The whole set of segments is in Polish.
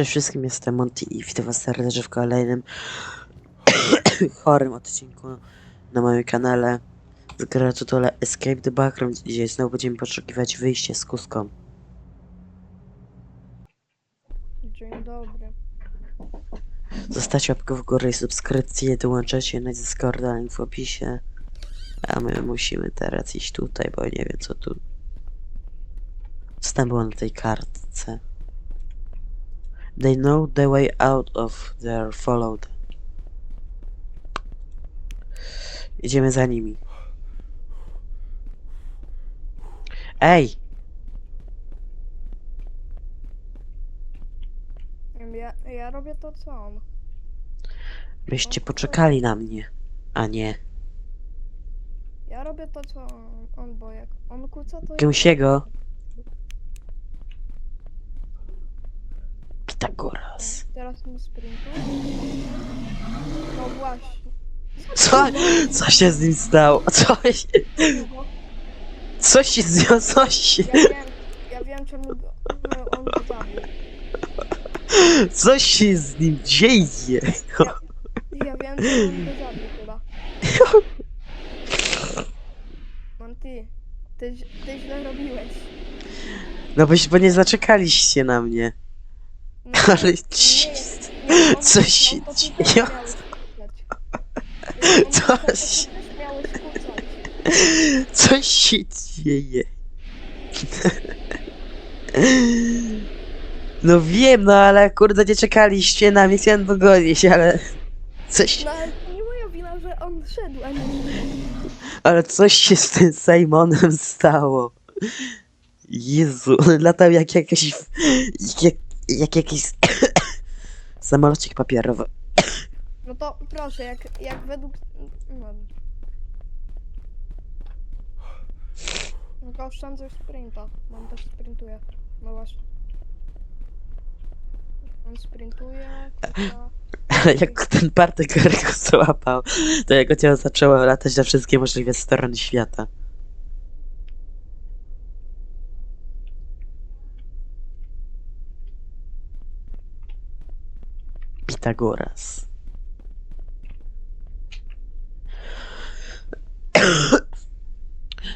Cześć wszystkim, jestem Monty i witam was serdecznie w kolejnym chorym odcinku na moim kanale z gry o tytule Escape the Background. Dzisiaj znowu będziemy poszukiwać wyjścia z kuską. Dzień dobry. Zostawcie łapkę w górę i subskrypcję, dołączajcie na Discorda, link w opisie. A my musimy teraz iść tutaj, bo nie wiem co tu... Co tam było na tej kartce? They know the way out of their followed. Idziemy za nimi. Ej! Ja, ja robię to co on. Byście poczekali na mnie, a nie. Ja robię to co on, on bo jak on kłóca to ja... Pitagoras. Teraz mu sprintu. No właśnie. Co? Co się z nim stało? Co się... Co się z nią... Co się... Ja wiem, ja wiem czemu go, no, on go zabił. Co się z nim dzieje? Ja wiem czemu on go zabił chyba. Monty, ty, ź- ty źle robiłeś. No boś, bo nie zaczekaliście na mnie. Ale nie ci- jest- nie, on- co się dzieje? Co się-. Co się dzieje? No wiem, no ale kurde nie czekaliście na mnie, chciałem dogonić, ale... Coś... No ale to nie moja wina, że on szedł, a nie Ale coś się z tym Simonem stało. Jezu, on latał jak jakiś... Jak, jak jakiś... Samolocik papierowy. No to proszę, jak, jak według... No. No to oszczędzę sprinta, on też sprintuje. No właśnie. On sprintuje, kurwa. Jak ten Bartek go złapał, to jego ciało zaczęło latać na wszystkie możliwe strony świata. Pitagoras.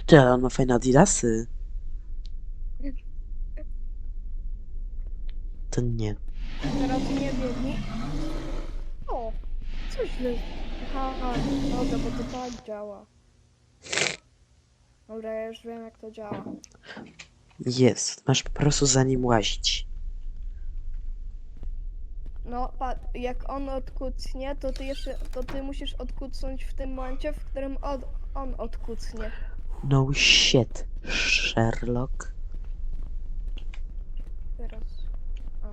Ty, ale on ma fajne adidasy. To nie. Teraz nie biegnij. O! Coś źle. Aha, dobra, bo to tak działa. Dobra, ja już wiem jak to działa. Jest. Masz po prostu za nim łazić. No, pa, jak on odkucnie, to ty jeszcze, to ty musisz odkucnąć w tym momencie, w którym od, on odkucnie. No shit, Sherlock. Teraz. A,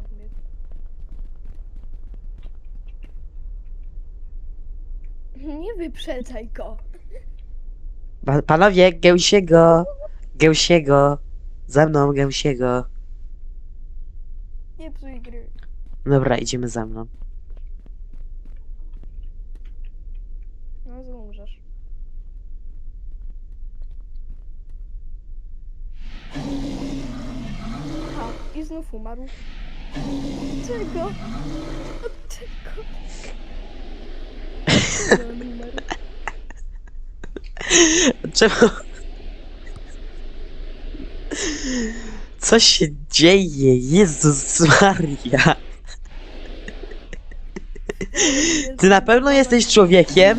nie. Nie wyprzedzaj go. Pa panowie, Gęsiego! Gęsiego! Za mną, Gęsiego. Nie psuj gry. Dobra, idziemy za mną. No, umrzesz. Aha, i znów umarł. Czego? Od czego? Czego on umarł? Czemu? Co się dzieje? Jezus Maria! Ty na pewno jesteś człowiekiem?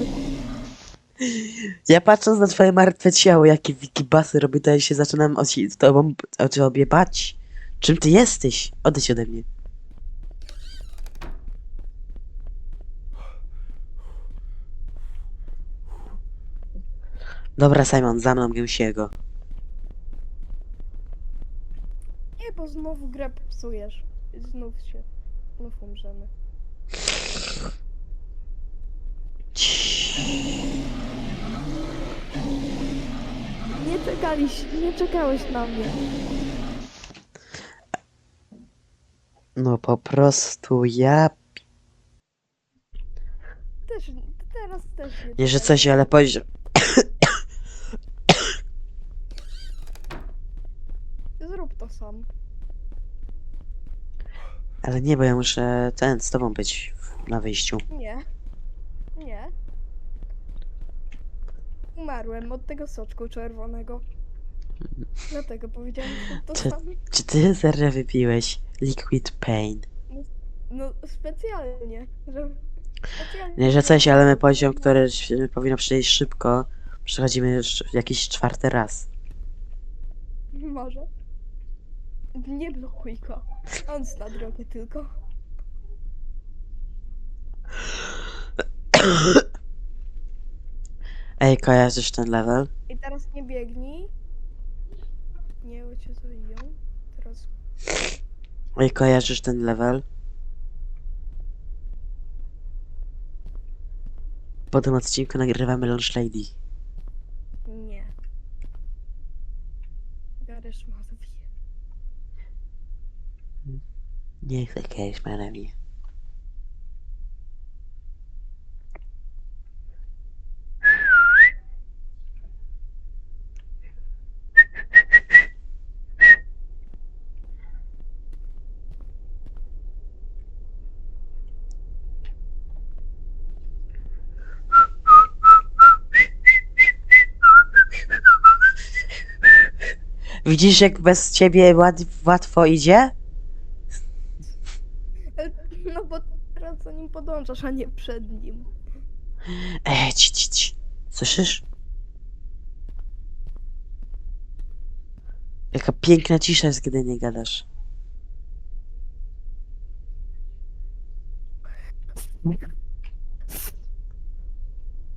Ja patrząc na twoje martwe ciało, jakie wikibasy robię, to ja się zaczynam o, ci- tobą o ciebie bać. Czym ty jesteś? Odejdź ode mnie. Dobra, Simon, za mną Gęsiego. Nie, bo znowu grę psujesz. Znów się. Znów umrzemy. Nie czekaliś, nie czekałeś na mnie. No po prostu ja... Też, teraz też nie Nie, że coś, ale poziom... Zrób to sam. Ale nie, bo ja muszę ten z tobą być w- na wyjściu. Nie. Umarłem od tego soczku czerwonego. Dlatego powiedziałem to Czy- samo. Czy ty serio wypiłeś Liquid Pain? No specjalnie, że... Specjalnie Nie, że coś, ale my poziom, który powinno przejść szybko, przechodzimy już jakiś czwarty raz. Może. Nie blokuj go. On zna drogę tylko. Ej, kojarzysz ten level? I teraz nie biegnij. Nie, bo cię zabiją. Teraz... Ej, kojarzysz ten level? Po tym odcinku nagrywamy Launch Lady. Nie. Gadasz ma zabije. Nie chcę kiedyś na mnie. Widzisz, jak bez ciebie łat, łatwo idzie? No bo teraz za nim podążasz, a nie przed nim. Ej, ci, ci, ci. Słyszysz? Jaka piękna cisza jest, gdy nie gadasz.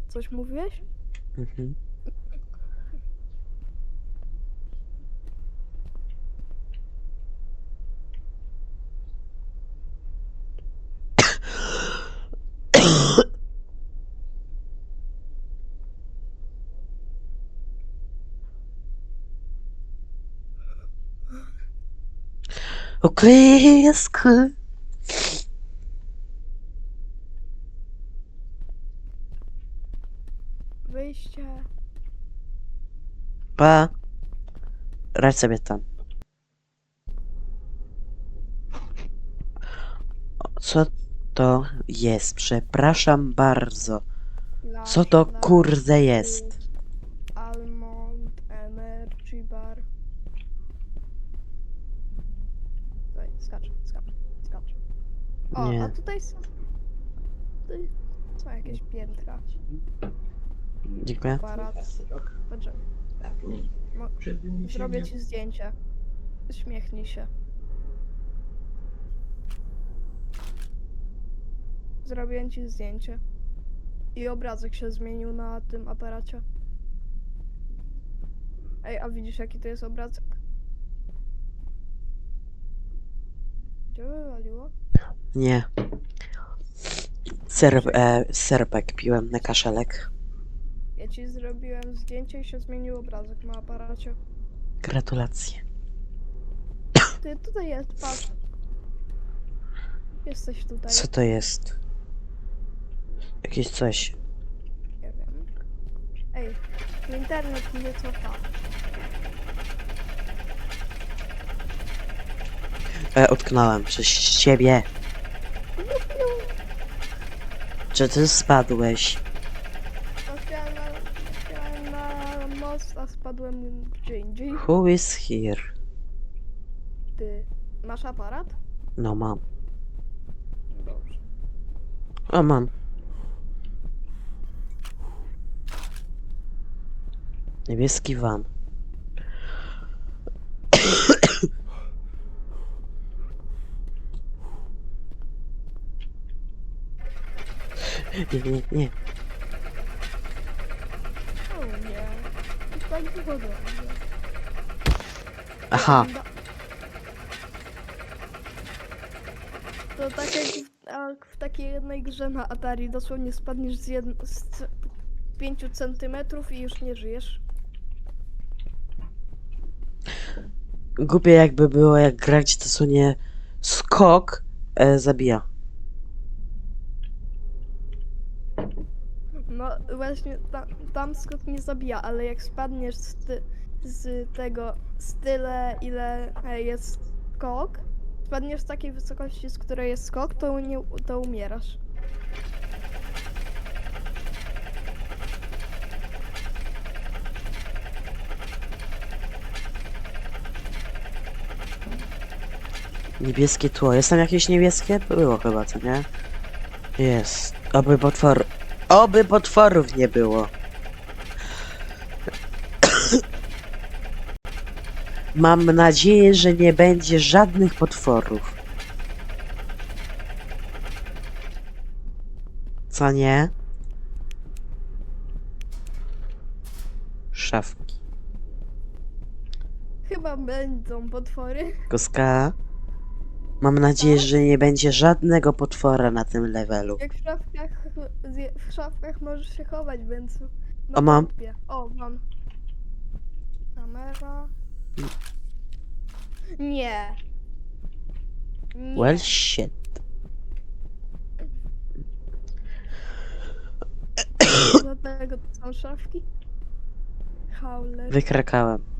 Coś mówiłeś? Mhm. Oklejsku. Wyjście. Pa. Radź sobie tam. O, Co to jest? Przepraszam bardzo. Co to kurde jest? Almond, Energy Bar. Tutaj, skacz, skacz, skacz. O, Nie. a tutaj są... Tutaj są jakieś piętra. Dziękuję. Aparat. Dobrze. Mo- Zrobię ci zdjęcie. Uśmiechnij się. Zrobię ci zdjęcie. I obrazek się zmienił na tym aparacie. Ej, a widzisz jaki to jest obrazek? Gdzie wywaliło? Nie. Serb, e, serbek piłem na kaszelek. Ja ci zrobiłem zdjęcie i się zmienił obrazek na aparacie. Gratulacje. Ty tutaj jest, patrz. Jesteś tutaj. Co to jest? Jakieś coś. Nie wiem. Ej, internet mnie cofa. E, utknąłem przez ciebie. Czy ty spadłeś? Chciałem na, chciałem na most, a spadłem gdzie indziej. Who is here? Ty, masz aparat? No mam. Dobrze. O, mam. Niebieski van. Nie, nie, nie. O nie. Już tak. Aha. To tak jak w, jak w takiej jednej grze na Atari, dosłownie spadniesz z, z 5 centymetrów i już nie żyjesz. Głupie jakby było, jak grać to sunie skok e, zabija. No właśnie, tam, tam skok nie zabija, ale jak spadniesz z, ty, z tego, z tyle ile jest skok, spadniesz z takiej wysokości, z której jest skok, to, nie, to umierasz. Niebieskie tło. Jest tam jakieś niebieskie? Było chyba, co nie? Jest. Oby potwor... Oby potworów nie było. Mam nadzieję, że nie będzie żadnych potworów. Co nie? Szafki. Chyba będą potwory. Koska. Mam nadzieję, że nie będzie żadnego potwora na tym levelu. Jak w szafkach, zje- w szafkach możesz się chować, więc... O, mam. wątpię. O, mam. Kamera. Nie. Nie. Well shit. Dlatego to są szafki. Howler. Wykrakałem.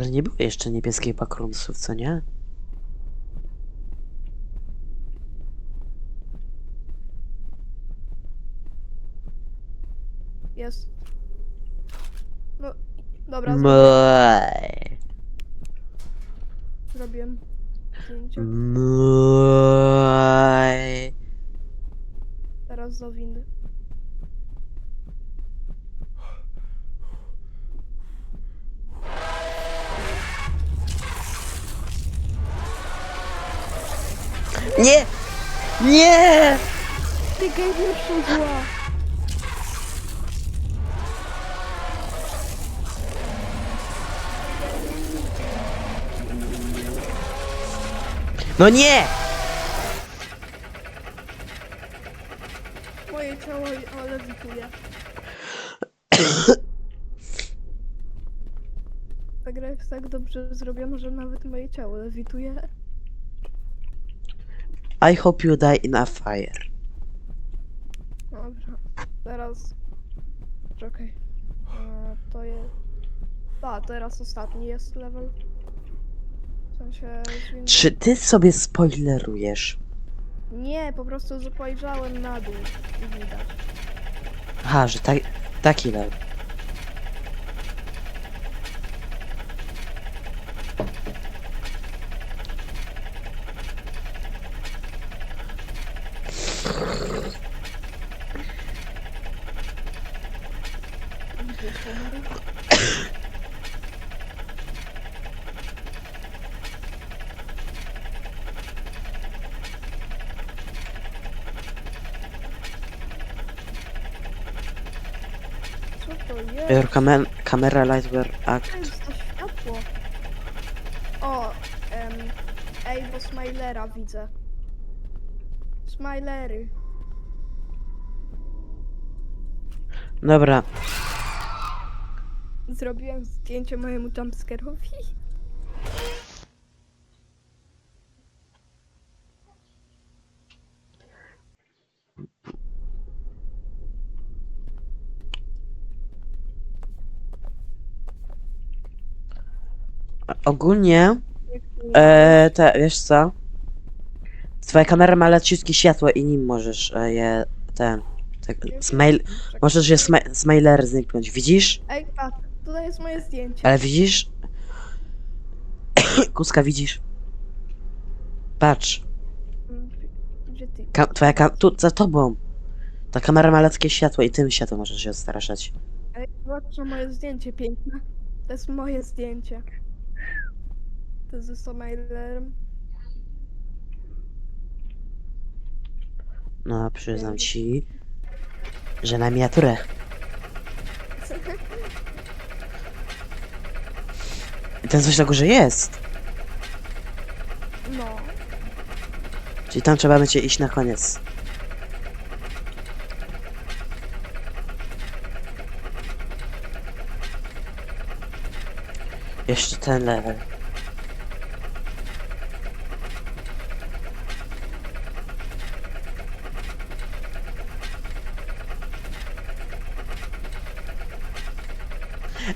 Ale nie było jeszcze niebieskich backroomsów, co nie? Jest. No, dobra, Mm. zrobiłem. Zdjęcie. Teraz do windy. Nie! Nie! Ty gejmierszu zła! No nie! Moje ciało o, lewituje. Ta gra jest tak dobrze zrobiona, że nawet moje ciało lewituje. I hope you die in a fire. Dobrze. Teraz... Czekaj. E, to jest... A, teraz ostatni jest level. W sensie... Czy ty sobie spoilerujesz? Nie, po prostu spojrzałem na dół i widać. Aha, że tak, taki level. Gdzie są? Co to jest? Your cam camera light were To act. jest to światło. O, em, ej, bo Smilera widzę. Smilery. Dobra, Zrobiłem zdjęcie mojemu jumpscare'owi. Ogólnie, e, te, wiesz co? Twoja kamera ma leciutkie światło i nim możesz e, je, ten, tak, smile, Czekaj. możesz je smi smiler zniknąć, widzisz? Ej, patrz, tutaj jest moje zdjęcie. Ale widzisz? Kuska, widzisz? Patrz, Gdzie ty? ka twoja kam tu, za tobą. Ta kamera ma letkie światło i tym światłem możesz się odstraszać. Ej, zobacz na moje zdjęcie piękne. To jest moje zdjęcie. To jest ze Smilerem. No, przyznam ci, że na miniaturę. Ten coś na górze jest. No. Czyli tam trzeba będzie iść na koniec. Jeszcze ten level.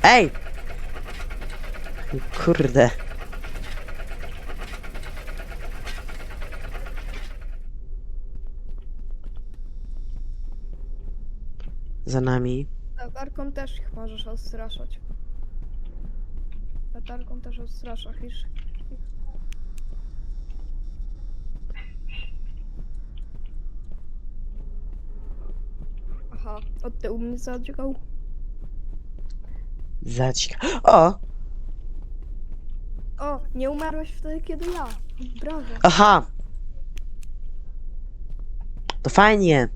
Ej! Kurde. Za nami. Latarką też ich możesz odstraszać. Latarką też odstraszasz ich. Aha, od tyłu mnie zadźgał. Zacika. O! O, nie umarłeś wtedy, kiedy ja. Brawo. Aha! To fajnie.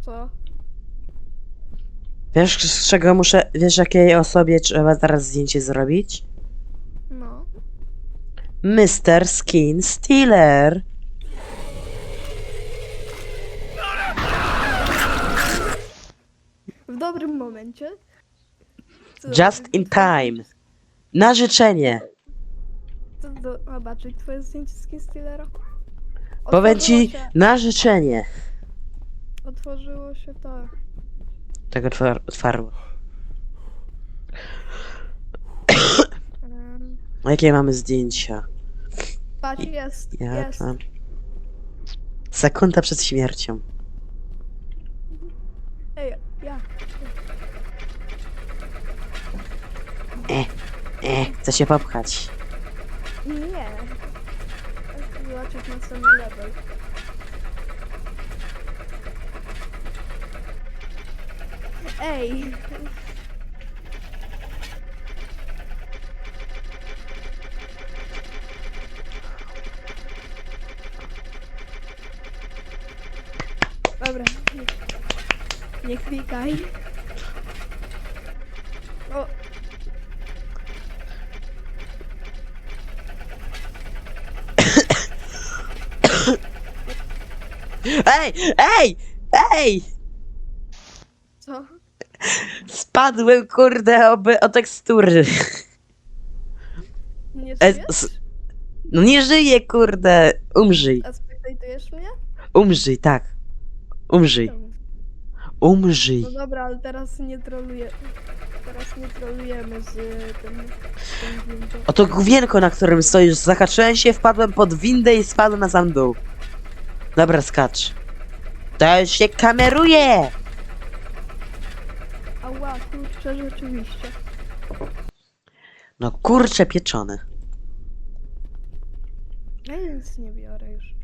Co? Wiesz, z czego muszę. Wiesz, jakiej osobie trzeba teraz zdjęcie zrobić? No. Mr. Skin Stealer. W dobrym momencie. Just in time. Na życzenie. Do... Zobaczyć twoje zdjęcie z Skin Stealera? Powiem ci Otworzyło się- na życzenie. Otworzyło się to. Tego otwar- otwarło. Um, Jakie mamy zdjęcia? patrz, jest, Ja jest. tam. Sekunda przed śmiercią. Ej, ja. E, chcę się popchać. Nie. Zobaczyć następny level. Ej! Dobra. Nie klikaj. O, Ej! Ej! Ej! co? Spadłem, kurde, oby o tekstury. Nie E, żyjesz? s- No nie żyję, kurde. Umrzyj. A spektajtujesz mnie? Umrzyj, tak. Umrzyj. Umrzyj. No dobra, ale teraz nie trolujemy. Teraz nie trolujemy z y, tym. tym windą. Oto główienko, na którym stoisz. Zahaczyłem się, wpadłem pod windę i spadłem na sam dół. Dobra, skacz. To już się kameruje! Ała, kurczę, rzeczywiście. No kurcze pieczone. Ja nic nie biorę już.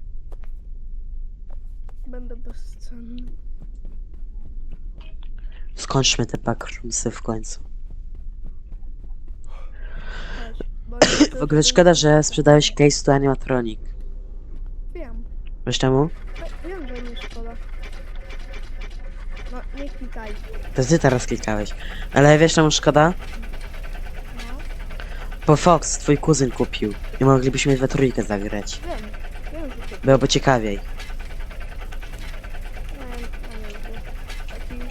Będę bezcenny. Skończmy te backroomsy w końcu. Bo W ogóle szkoda, że sprzedałeś case to animatronic. Wiesz czemu? Wiem, że nie szkoda. No, nie klikaj. To ty teraz klikałeś. Ale wiesz czemu szkoda? No, Bo Fox, twój kuzyn kupił. I moglibyśmy we trójkę zagrać. wiem. Wiem, że. Byłoby ciekawiej. No, ja no, nie lubię. Taki nie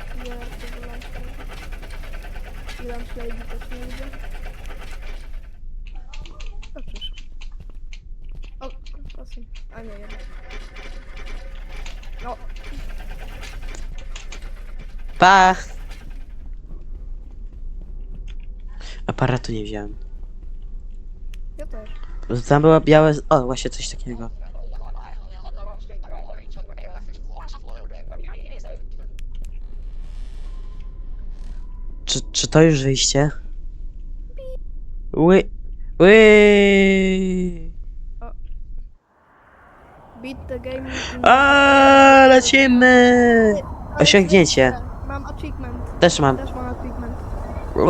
I Lunch Lady też nie lubię. O, przyszło. O, pasy. A nie, jednak. No, Pa! Aparatu nie wziąłem. ja też. Tam było białe... O, właśnie coś takiego. Czy, czy to już wyjście? Ły... Ły... Beat the game. in- A, lecimy! Osiągnięcie. Mam achievement. Też mam. Też mam achievement. Uuu.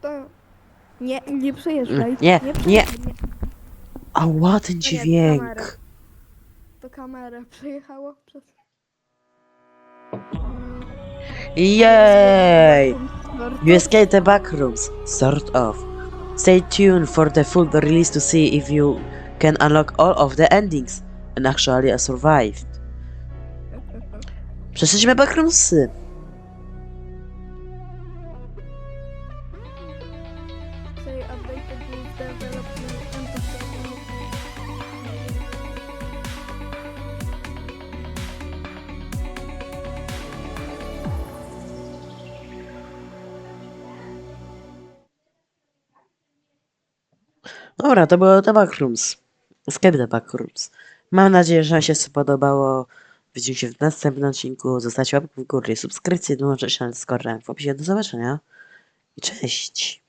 To... Nie, nie przejeżdżaj. Nie, przejeżdżaj, nie. Ała, ten To nie, dźwięk. kamerę. To kamerę przejechało przez... Lord. You escaped the backrooms, sort of. Stay tuned for the full release to see if you can unlock all of the endings And actually I survived. Przeszliśmy bakrumsy. Dobra, to było The Backrooms. Escape The Backrooms. Mam nadzieję, że Wam się spodobało. Widzimy się w następnym odcinku. Zostawcie łapkę w górę, subskrypcję, dołączcie się na Discorda w opisie. Do zobaczenia i cześć!